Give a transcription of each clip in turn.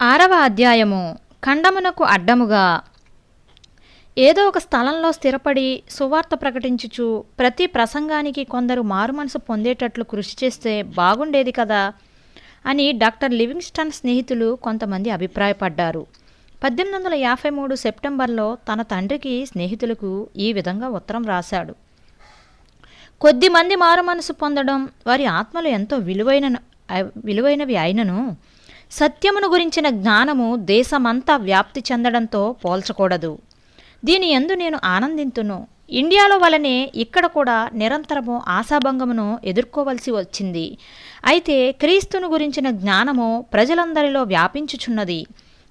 ఆరవ అధ్యాయము ఖండమునకు అడ్డముగా ఏదో ఒక స్థలంలో స్థిరపడి సువార్త ప్రకటించుచు ప్రతి ప్రసంగానికి కొందరు మారుమనసు పొందేటట్లు కృషి చేస్తే బాగుండేది కదా అని డాక్టర్ లివింగ్స్టన్ స్నేహితులు కొంతమంది అభిప్రాయపడ్డారు. పద్దెనిమిది వందల యాభై మూడు సెప్టెంబర్లో తన తండ్రికి స్నేహితులకు ఈ విధంగా ఉత్తరం రాశాడు. కొద్దిమంది మారుమనసు పొందడం వారి ఆత్మలు ఎంతో విలువైన విలువైనవి అయినను సత్యమును గురించిన జ్ఞానము దేశమంతా వ్యాప్తి చెందడంతో పోల్చకూడదు. దీని ఎందు నేను ఆనందింతును. ఇండియాలో వలనే ఇక్కడ కూడా నిరంతరము ఆశాభంగమును ఎదుర్కోవలసి వచ్చింది. అయితే క్రీస్తును గురించిన జ్ఞానము ప్రజలందరిలో వ్యాపించుచున్నది.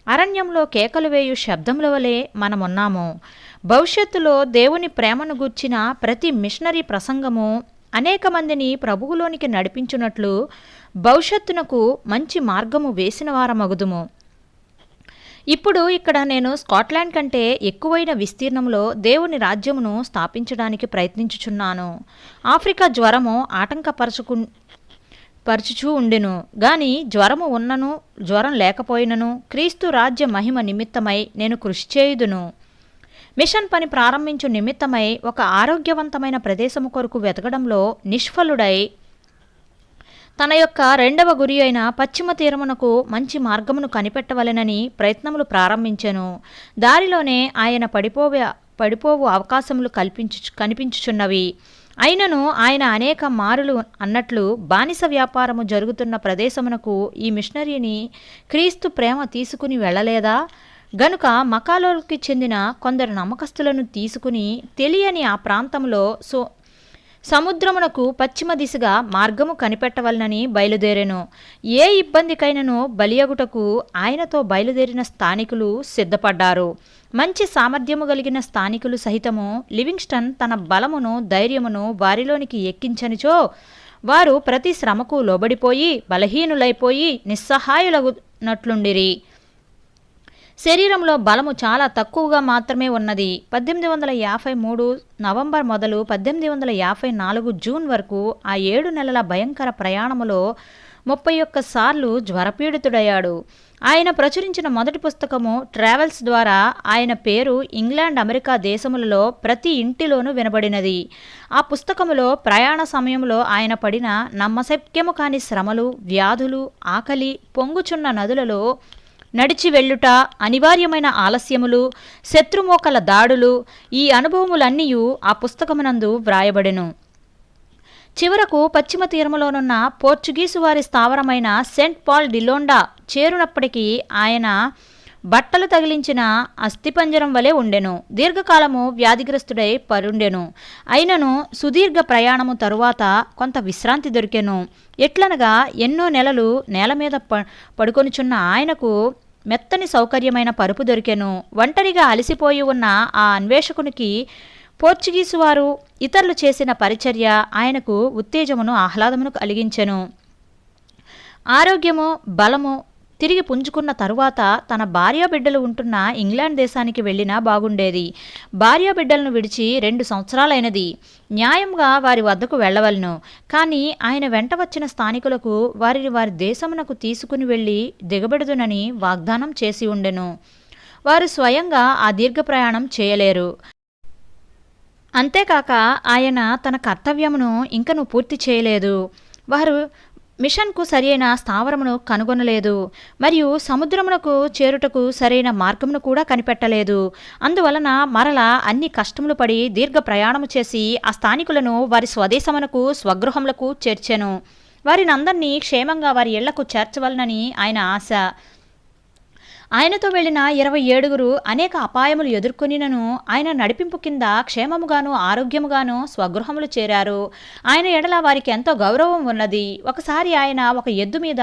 అరణ్యంలో కేకలు వేయు శబ్దముల వలె మనమున్నాము. భవిష్యత్తులో దేవుని ప్రేమను గూర్చిన ప్రతి మిషనరీ ప్రసంగము అనేక మందిని ప్రభువులోనికి నడిపించున్నట్లు భవిష్యత్తునకు మంచి మార్గము వేసిన వారమగుదుము. ఇప్పుడు ఇక్కడ నేను స్కాట్లాండ్ కంటే ఎక్కువైన విస్తీర్ణంలో దేవుని రాజ్యమును స్థాపించడానికి ప్రయత్నించుచున్నాను. ఆఫ్రికా జ్వరము ఆటంకపరచుకు పరచుచూ ఉండెను. గాని జ్వరము ఉన్నను జ్వరం లేకపోయినను క్రీస్తు రాజ్య మహిమ నిమిత్తమై నేను కృషి చేయుదును. మిషన్ పని ప్రారంభించు నిమిత్తమై ఒక ఆరోగ్యవంతమైన ప్రదేశము కొరకు వెతకడంలో నిష్ఫలుడై తన యొక్క రెండవ గురి అయిన పశ్చిమ తీరమునకు మంచి మార్గమును కనిపెట్టవలెనని ప్రయత్నములు ప్రారంభించెను. దారిలోనే ఆయన పడిపోవే పడిపోవు అవకాశములు కల్పించు కనిపించుచున్నవి. అయినను ఆయన అనేక మారులు అన్నట్లు బానిస వ్యాపారము జరుగుతున్న ప్రదేశమునకు ఈ మిషనరీని క్రీస్తు ప్రేమ తీసుకుని వెళ్ళలేదా? గనుక మకాలోకి చెందిన కొందరు నమ్మకస్తులను తీసుకుని తెలియని ఆ ప్రాంతంలో సో సముద్రమునకు పశ్చిమ దిశగా మార్గము కనిపెట్టవలనని బయలుదేరెను. ఏ ఇబ్బందికైనను బలియగుటకు ఆయనతో బయలుదేరిన స్థానికులు సిద్ధపడ్డారు. మంచి సామర్థ్యము కలిగిన స్థానికులు సహితము లివింగ్స్టన్ తన బలమును ధైర్యమును వారిలోనికి ఎక్కించనిచో వారు ప్రతి శ్రమకు లోబడిపోయి బలహీనులైపోయి నిస్సహాయులగునట్లుండిరి శరీరంలో బలము చాలా తక్కువగా మాత్రమే ఉన్నది. పద్దెనిమిది వందల యాభై మూడు నవంబర్ మొదలు పద్దెనిమిది వందల యాభై నాలుగు జూన్ వరకు ఆ ఏడు నెలల భయంకర ప్రయాణములో ముప్పై ఒక్క సార్లు జ్వరపీడితుడయ్యాడు. ఆయన ప్రచురించిన మొదటి పుస్తకము ట్రావెల్స్ ద్వారా ఆయన పేరు ఇంగ్లాండ్ అమెరికా దేశములలో ప్రతి ఇంటిలోనూ వినబడినది. ఆ పుస్తకములో ప్రయాణ సమయంలో ఆయన పడిన నమ్మశక్యము కాని శ్రమలు వ్యాధులు ఆకలి పొంగుచున్న నదులలో నడిచి వెళ్ళుట అనివార్యమైన ఆలస్యములు శత్రుమోకల దాడులు ఈ అనుభవములన్నీ ఆ పుస్తకమునందు వ్రాయబడెను. చివరకు పశ్చిమ తీరములోనున్న పోర్చుగీసు వారి స్థావరమైన సెంట్ పాల్ డిలోండా చేరునప్పటికీ ఆయన బట్టలు తగిలించిన అస్థిపంజరం వలె ఉండెను. దీర్ఘకాలము వ్యాధిగ్రస్తుడై పరుండెను. అయినను సుదీర్ఘ ప్రయాణము తరువాత కొంత విశ్రాంతి దొరికెను. ఎట్లనగా ఎన్నో నెలలు నేల మీద ప పడుకొనిచున్న ఆయనకు మెత్తని సౌకర్యమైన పరుపు దొరికెను. ఒంటరిగా అలసిపోయి ఉన్న ఆ అన్వేషకునికి పోర్చుగీసు వారు ఇతరులు చేసిన పరిచర్య ఆయనకు ఉత్తేజమును ఆహ్లాదమును కలిగించెను. ఆరోగ్యము బలము తిరిగి పుంజుకున్న తరువాత తన భార్యాబిడ్డలు ఉంటున్న ఇంగ్లాండ్ దేశానికి వెళ్ళినా బాగుండేది. భార్యాబిడ్డలను విడిచి రెండు సంవత్సరాలైనది. న్యాయంగా వారి వద్దకు వెళ్ళవలను. కానీ ఆయన వెంట వచ్చిన స్థానికులకు వారిని వారి దేశమునకు తీసుకుని వెళ్ళి దిగబెడుదునని వాగ్దానం చేసి ఉండెను. వారు స్వయంగా ఆ దీర్ఘ ప్రయాణం చేయలేరు. అంతేకాక ఆయన తన కర్తవ్యమును ఇంకను పూర్తి చేయలేదు. వారు మిషన్కు సరైన స్థావరమును కనుగొనలేదు మరియు సముద్రమునకు చేరుటకు సరైన మార్గమును కూడా కనిపెట్టలేదు. అందువలన మరల అన్ని కష్టములు పడి దీర్ఘ ప్రయాణము చేసి ఆ స్థానికులను వారి స్వదేశమునకు స్వగృహములకు చేర్చెను. వారిని క్షేమంగా వారి ఇళ్ళకు చేర్చవలనని ఆయన ఆశ. ఆయనతో వెళ్ళిన ఇరవై ఏడుగురు అనేక అపాయములు ఎదుర్కొనినను ఆయన నడిపింపు కింద క్షేమముగాను ఆరోగ్యముగాను స్వగృహములు చేరారు. ఆయన ఎడల వారికి ఎంతో గౌరవం ఉన్నది. ఒకసారి ఆయన ఒక ఎద్దు మీద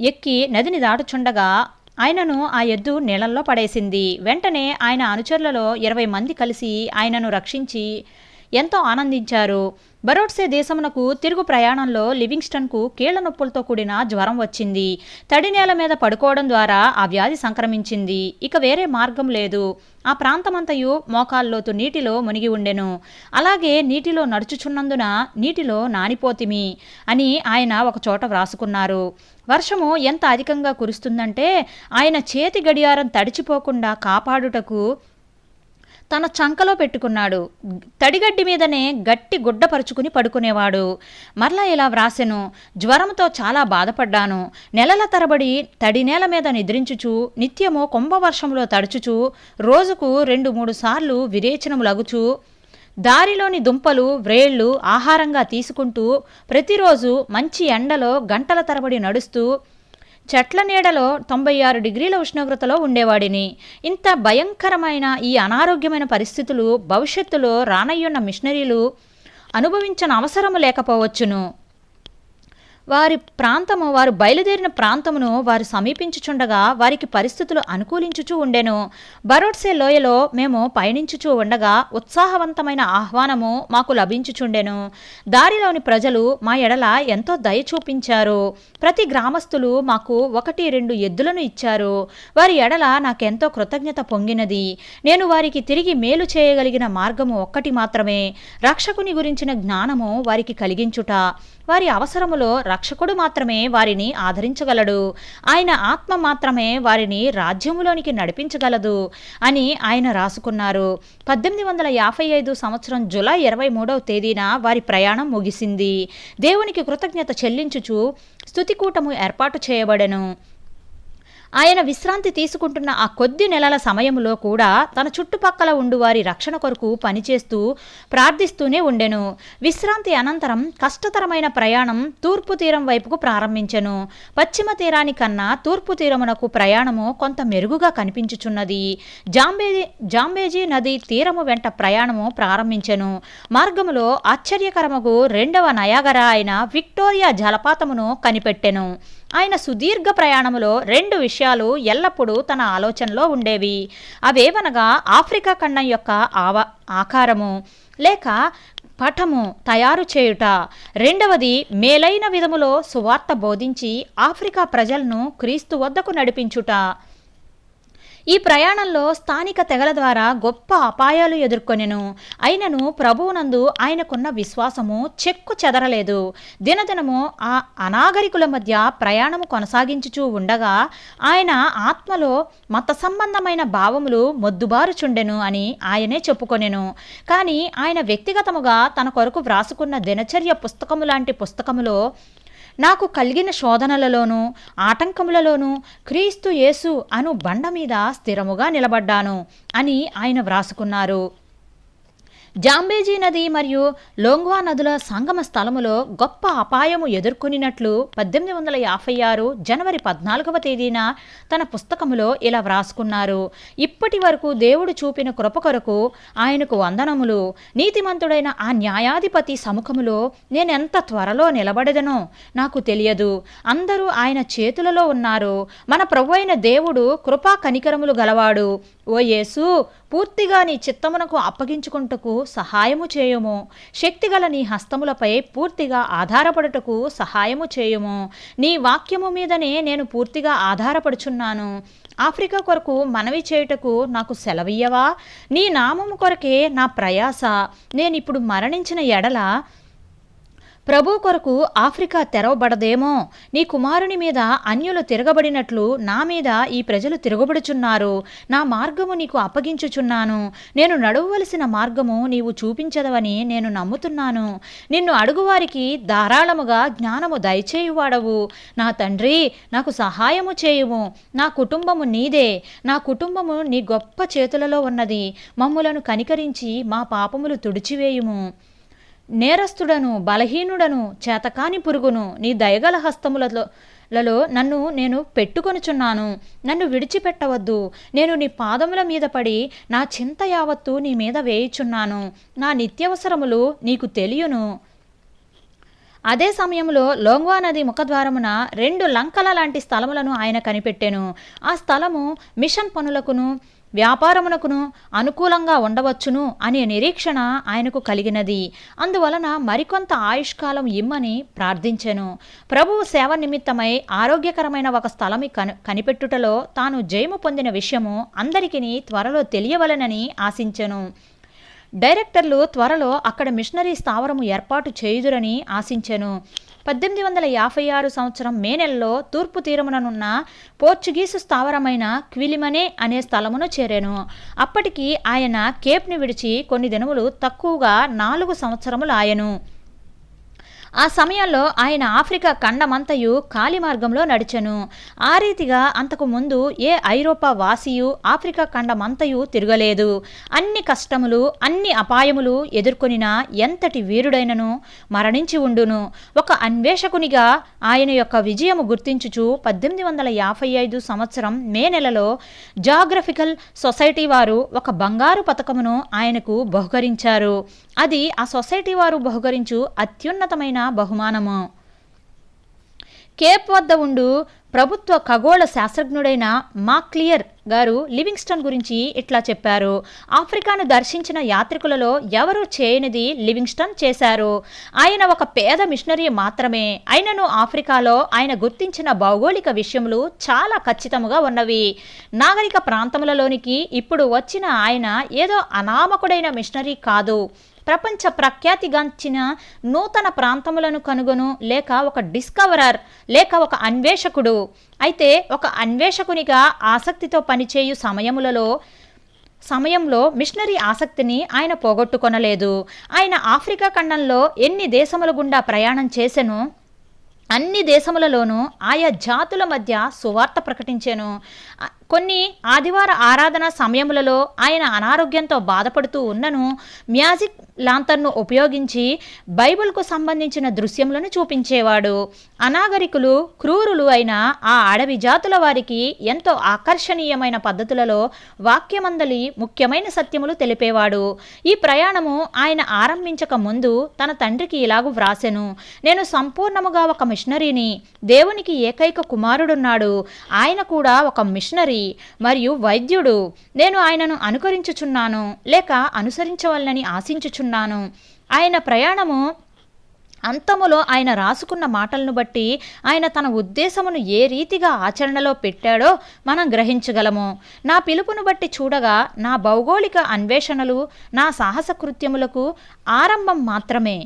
ఎక్కి నదిని దాటుచుండగా ఆయనను ఆ ఎద్దు నీళ్ళల్లో పడేసింది. వెంటనే ఆయన అనుచరులలో ఇరవై మంది కలిసి ఆయనను రక్షించి ఎంతో ఆనందించారు. బరోడ్సే దేశమునకు తిరుగు ప్రయాణంలో లివింగ్స్టన్కు కీళ్ళ నొప్పులతో కూడిన జ్వరం వచ్చింది. తడి నేల మీద పడుకోవడం ద్వారా ఆ వ్యాధి సంక్రమించింది. ఇక వేరే మార్గం లేదు. ఆ ప్రాంతమంతయు మోకాల్లోతు నీటిలో మునిగి ఉండెను. అలాగే నీటిలో నడుచుచున్నందున నీటిలో నానిపోతిమి అని ఆయన ఒక చోట వ్రాసుకున్నారు. వర్షము ఎంత అధికంగా కురుస్తుందంటే ఆయన చేతి గడియారం తడిచిపోకుండా కాపాడుటకు తన చంకలో పెట్టుకున్నాడు. తడిగడ్డి మీదనే గట్టి గుడ్డ పరుచుకుని పడుకునేవాడు. మరలా ఇలా వ్రాసెను జ్వరంతో చాలా బాధపడ్డాను. నెలల తరబడి తడి నేల మీద నిద్రించుచు నిత్యము కుంభవర్షంలో తడుచుచు రోజుకు రెండు మూడు సార్లు విరేచనములగుచు దారిలోని దుంపలు వ్రేళ్ళు ఆహారంగా తీసుకుంటూ ప్రతిరోజు మంచి ఎండలో గంటల తరబడి నడుస్తూ చెట్ల నీడలో తొంభై ఆరు డిగ్రీల ఉష్ణోగ్రతలో ఉండేవాడిని. ఇంత భయంకరమైన ఈ అనారోగ్యమైన పరిస్థితులు భవిష్యత్తులో రానయ్యున్న మిషనరీలు అనుభవించిన అవసరము లేకపోవచ్చును. వారి ప్రాంతము వారు బయలుదేరిన ప్రాంతమును వారు సమీపించుచుండగా వారికి పరిస్థితులు అనుకూలించుచూ ఉండెను. బరోడ్సే లోయలో మేము పయనించుచూ ఉండగా ఉత్సాహవంతమైన ఆహ్వానము మాకు లభించుచుండెను. దారిలోని ప్రజలు మా ఎడల ఎంతో దయ చూపించారు. ప్రతి గ్రామస్తులు మాకు ఒకటి రెండు ఎద్దులను ఇచ్చారు. వారి ఎడల నాకెంతో కృతజ్ఞత పొంగినది. నేను వారికి తిరిగి మేలు చేయగలిగిన మార్గము ఒక్కటి మాత్రమే. రక్షకుని గురించిన జ్ఞానము వారికి కలిగించుట. వారి అవసరములో రక్షకుడు మాత్రమే వారిని ఆదరించగలడు. ఆయన ఆత్మ మాత్రమే వారిని రాజ్యములోనికి నడిపించగలదు అని ఆయన రాసుకున్నారు. పద్దెనిమిది వందల యాభై ఐదు సంవత్సరం జులై ఇరవై మూడవ తేదీన వారి ప్రయాణం ముగిసింది. దేవునికి కృతజ్ఞత చెల్లించుచు స్థుతికూటము ఏర్పాటు చేయబడెను. ఆయన విశ్రాంతి తీసుకుంటున్న ఆ కొద్ది నెలల సమయంలో కూడా తన చుట్టుపక్కల ఉండువారి రక్షణ కొరకు పనిచేస్తూ ప్రార్థిస్తూనే ఉండెను. విశ్రాంతి అనంతరం కష్టతరమైన ప్రయాణం తూర్పు తీరం వైపుకు ప్రారంభించెను. పశ్చిమ తీరానికన్నా తూర్పు తీరమునకు ప్రయాణము కొంత మెరుగుగా కనిపించుచున్నది. జాంబేజీ జాంబేజీ నది తీరము వెంట ప్రయాణము ప్రారంభించెను. మార్గములో ఆశ్చర్యకరముకు రెండవ నయాగర అయిన విక్టోరియా జలపాతమును కనిపెట్టెను. ఆయన సుదీర్ఘ ప్రయాణములో రెండు విషయాలు ఎల్లప్పుడూ తన ఆలోచనలో ఉండేవి. అవేవనగా ఆఫ్రికా ఖండం యొక్క ఆవ ఆకారము లేక పఠము తయారు చేయుట. రెండవది మేలైన విధములో సువార్త బోధించి ఆఫ్రికా ప్రజలను క్రీస్తు వద్దకు నడిపించుట. ఈ ప్రయాణంలో స్థానిక తెగల ద్వారా గొప్ప అపాయాలు ఎదుర్కొనెను. అయినను ప్రభువునందు ఆయనకున్న విశ్వాసము చెక్కు చెదరలేదు. దినదినము ఆ అనాగరికుల మధ్య ప్రయాణము కొనసాగించుచూ ఉండగా ఆయన ఆత్మలో మత సంబంధమైన భావములు మొద్దుబారుచుండెను అని ఆయనే చెప్పుకొనెను. కానీ ఆయన వ్యక్తిగతముగా తన కొరకు వ్రాసుకున్న దినచర్య పుస్తకము లాంటి పుస్తకములో నాకు కలిగిన శోధనలలోనూ ఆటంకములలోనూ క్రీస్తు యేసు అను బండ మీద స్థిరముగా నిలబడ్డాను అని ఆయన వ్రాసుకున్నారు. జాంబేజీ నది మరియు లోంగ్వా నదుల సంగమ స్థలములో గొప్ప అపాయము ఎదుర్కొనినట్లు పద్దెనిమిది వందల యాభై ఆరు జనవరి పద్నాలుగవ తేదీన తన పుస్తకములో ఇలా వ్రాసుకున్నారు. ఇప్పటి వరకు దేవుడు చూపిన కృప కొరకు ఆయనకు వందనములు. నీతిమంతుడైన ఆ న్యాయాధిపతి సముఖములో నేనెంత త్వరలో నిలబడదనో నాకు తెలియదు. అందరూ ఆయన చేతులలో ఉన్నారు. మన ప్రభు అయిన దేవుడు కృపా కనికరములు గలవాడు. ఓ యేసు పూర్తిగా నీ చిత్తమునకు అప్పగించుకుంటకు సహాయము చేయుము. శక్తిగల నీ హస్తములపై పూర్తిగా ఆధారపడుటకు సహాయము చేయుము. నీ వాక్యము మీదనే నేను పూర్తిగా ఆధారపడుచున్నాను. ఆఫ్రికా కొరకు మనవి చేయుటకు నాకు సెలవియ్యవా? నీ నామము కొరకే నా ప్రయాస. నేనిప్పుడు మరణించిన ఎడల ప్రభు కొరకు ఆఫ్రికా తెరవబడదేమో. నీ కుమారుని మీద అన్యులు తిరగబడినట్లు నా మీద ఈ ప్రజలు తిరగబడుచున్నారు. నా మార్గము నీకు అప్పగించుచున్నాను. నేను నడవవలసిన మార్గము నీవు చూపించదవని నేను నమ్ముతున్నాను. నిన్ను అడుగువారికి ధారాళముగా జ్ఞానము దయచేయువాడవు. నా తండ్రి నాకు సహాయము చేయుము. నా కుటుంబము నీదే. నా కుటుంబము నీ గొప్ప చేతులలో ఉన్నది. మమ్ములను కనికరించి మా పాపములు తుడిచివేయుము. నేరస్తుడను బలహీనుడను చేతకాని పురుగును నీ దయగల హస్తములలో లలో నన్ను నేను పెట్టుకొనుచున్నాను. నన్ను విడిచిపెట్టవద్దు. నేను నీ పాదముల మీద పడి నా చింత యావత్తు నీ మీద వేయుచున్నాను. నా నిత్యవసరములు నీకు తెలియను. అదే సమయంలో లోంగ్వా నది ముఖద్వారమున రెండు లంకల లాంటి స్థలములను ఆయన కనిపెట్టాను. ఆ స్థలము మిషన్ పనులకును వ్యాపారమునకును అనుకూలంగా ఉండవచ్చును అనే నిరీక్షణ ఆయనకు కలిగినది. అందువలన మరికొంత ఆయుష్కాలం ఇమ్మని ప్రార్థించెను. ప్రభువు సేవ నిమిత్తమై ఆరోగ్యకరమైన ఒక స్థలమి కనిపెట్టుటలో తాను జయము పొందిన విషయము అందరికీ త్వరలో తెలియవలనని ఆశించెను. డైరెక్టర్లు త్వరలో అక్కడ మిషనరీ స్థావరము ఏర్పాటు చేయుదురని ఆశించెను. పద్దెనిమిది వందల యాభై ఆరు సంవత్సరం మే నెలలో తూర్పు తీరముననున్న పోర్చుగీసు స్థావరమైన క్విలిమనే అనే స్థలమును చేరాను. అప్పటికి ఆయన కేప్ని విడిచి కొన్ని దినములు తక్కువగా నాలుగు సంవత్సరములు ఆయను. ఆ సమయంలో ఆయన ఆఫ్రికా ఖండమంతయు కాలి మార్గంలో నడిచెను. ఆ రీతిగా అంతకు ముందు ఏ ఐరోపా వాసియు ఆఫ్రికా ఖండమంతయు తిరగలేదు. అన్ని కష్టములు అన్ని అపాయములు ఎదుర్కొనిన ఎంతటి వీరుడైనను మరణించి ఉండును. ఒక అన్వేషకునిగా ఆయన యొక్క విజయము గుర్తించుచు పద్దెనిమిది వందల యాభై ఐదు సంవత్సరం మే నెలలో జాగ్రఫికల్ సొసైటీ వారు ఒక బంగారు పథకమును ఆయనకు బహుకరించారు. అది ఆ సొసైటీ వారు బహుకరించు అత్యున్నతమైన బహుమానము. కేప్ వద్ద ఉండు ప్రభుత్వ ఖగోళ శాస్త్రజ్ఞుడైన మాక్లియర్ గారు లివింగ్స్టన్ గురించి ఇట్లా చెప్పారు. ఆఫ్రికాను దర్శించిన యాత్రికులలో ఎవరూ చేయనిది లివింగ్స్టన్ చేశారు. ఆయన ఒక పేద మిషనరీ మాత్రమే. అయినను ఆఫ్రికాలో ఆయన గుర్తించిన భౌగోళిక విషయములు చాలా ఖచ్చితముగా ఉన్నవి. నాగరిక ప్రాంతములలోనికి ఇప్పుడు వచ్చిన ఆయన ఏదో అనామకుడైన మిషనరీ కాదు. ప్రపంచ ప్రఖ్యాతిగాంచిన నూతన ప్రాంతములను కనుగొను లేక ఒక డిస్కవరర్ లేక ఒక అన్వేషకుడు. అయితే ఒక అన్వేషకునిగా ఆసక్తితో పనిచేయు సమయములలో సమయంలో మిషనరీ ఆసక్తిని ఆయన పోగొట్టుకొనలేదు. ఆయన ఆఫ్రికా ఖండంలో ఎన్ని దేశముల గుండా ప్రయాణం చేసెను అన్ని దేశములలోనూ ఆయా జాతుల మధ్య సువార్త ప్రకటించాను. కొన్ని ఆదివార ఆరాధన సమయములలో ఆయన అనారోగ్యంతో బాధపడుతూ ఉన్నను మ్యాజిక్ లాంతర్ను ఉపయోగించి బైబిల్కు సంబంధించిన దృశ్యములను చూపించేవాడు. అనాగరికులు క్రూరులు అయిన ఆ అడవి జాతుల వారికి ఎంతో ఆకర్షణీయమైన పద్ధతులలో వాక్యమందలి ముఖ్యమైన సత్యములు తెలిపేవాడు. ఈ ప్రయాణము ఆయన ఆరంభించక ముందు తన తండ్రికి ఇలాగు వ్రాసెను. నేను సంపూర్ణముగా ఒక మిషనరీని దేవునికి ఏకైక కుమారుడున్నాడు. ఆయన కూడా ఒక మిషనరీ. మరియు వైద్యుడు నేను ఆయనను అనుకరించుచున్నాను లేక అనుసరించవలనని ఆశించుచున్నాను. ఆయన ప్రయాణము అంతములో ఆయన రాసుకున్న మాటలను బట్టి ఆయన తన ఉద్దేశమును ఏ రీతిగా ఆచరణలో పెట్టాడో మనం గ్రహించగలము. నా పిలుపును బట్టి చూడగా నా భౌగోళిక అన్వేషణలు నా సాహస కృత్యములకు ఆరంభం మాత్రమే.